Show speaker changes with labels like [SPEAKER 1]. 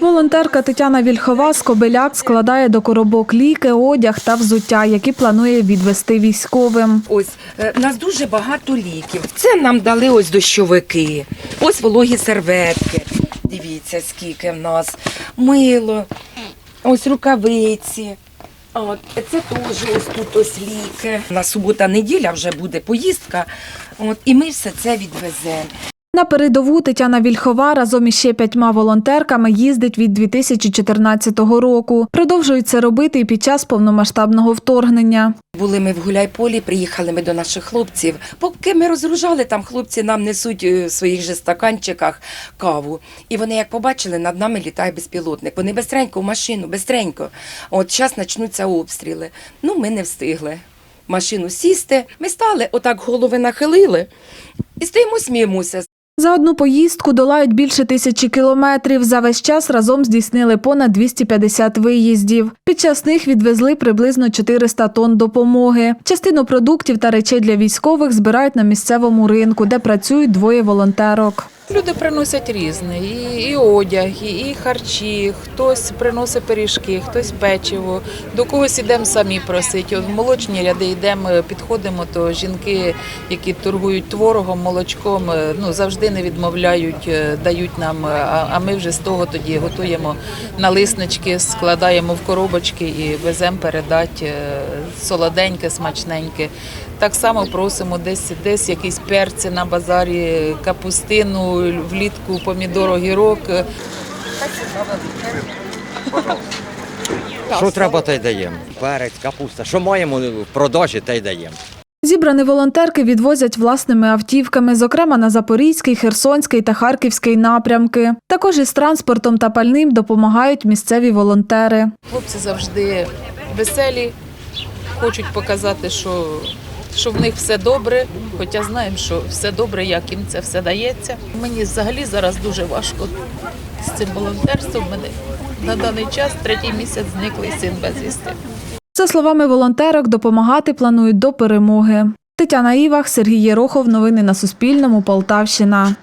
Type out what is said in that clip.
[SPEAKER 1] Волонтерка Тетяна Вільхова з Кобиляк складає до коробок ліки, одяг та взуття, які планує відвести військовим.
[SPEAKER 2] Ось е, в нас дуже багато ліків. Це нам дали ось дощовики, ось вологі серветки. Дивіться, скільки в нас мило, ось рукавиці. От, це теж ось тут ось ліки. На субота неділя вже буде поїздка. От, і ми все це відвеземо.
[SPEAKER 1] На передову Тетяна Вільхова разом із ще п'ятьма волонтерками їздить від 2014 року. Продовжують це робити і під час повномасштабного вторгнення.
[SPEAKER 2] Були ми в гуляйполі, приїхали ми до наших хлопців. Поки ми розгружали, там хлопці нам несуть е, в своїх же стаканчиках каву. І вони, як побачили, над нами літає безпілотник. Вони бистренько в машину, бистренько. От зараз почнуться обстріли. Ну, ми не встигли. Машину сісти. Ми стали, отак голови нахилили і стоїмо, сміємося.
[SPEAKER 1] За одну поїздку долають більше тисячі кілометрів. За весь час разом здійснили понад 250 виїздів. Під час них відвезли приблизно 400 тонн допомоги. Частину продуктів та речей для військових збирають на місцевому ринку, де працюють двоє волонтерок.
[SPEAKER 3] Люди приносять різне, і, і одяг, і, і харчі, хтось приносить пиріжки, хтось печиво, до когось ідемо самі просити. В молочні ряди йдемо, підходимо, то жінки, які торгують творогом, молочком, е, ну завжди не відмовляють, е, дають нам. е, А, а ми вже з того тоді готуємо налиснички, складаємо в коробочки і веземо передати солоденьке, смачненьке. Так само просимо десь, десь якісь перці на базарі, капустину, влітку помідор, огірок.
[SPEAKER 4] Що треба, те й даємо. Перець, капуста. Що маємо в продажі, те й даємо.
[SPEAKER 1] Зібрані волонтерки відвозять власними автівками, зокрема на Запорізький, Херсонський та Харківський напрямки. Також із транспортом та пальним допомагають місцеві волонтери.
[SPEAKER 3] Хлопці завжди веселі, хочуть показати, що, що в них все добре, хоча знаємо, що все добре, як їм це все дається. Мені взагалі зараз дуже важко з цим волонтерством. Мене на даний час третій місяць зниклий син безвісти.
[SPEAKER 1] За словами волонтерок, допомагати планують до перемоги. Тетяна Івах, Сергій Єрохов. Новини на Суспільному. Полтавщина.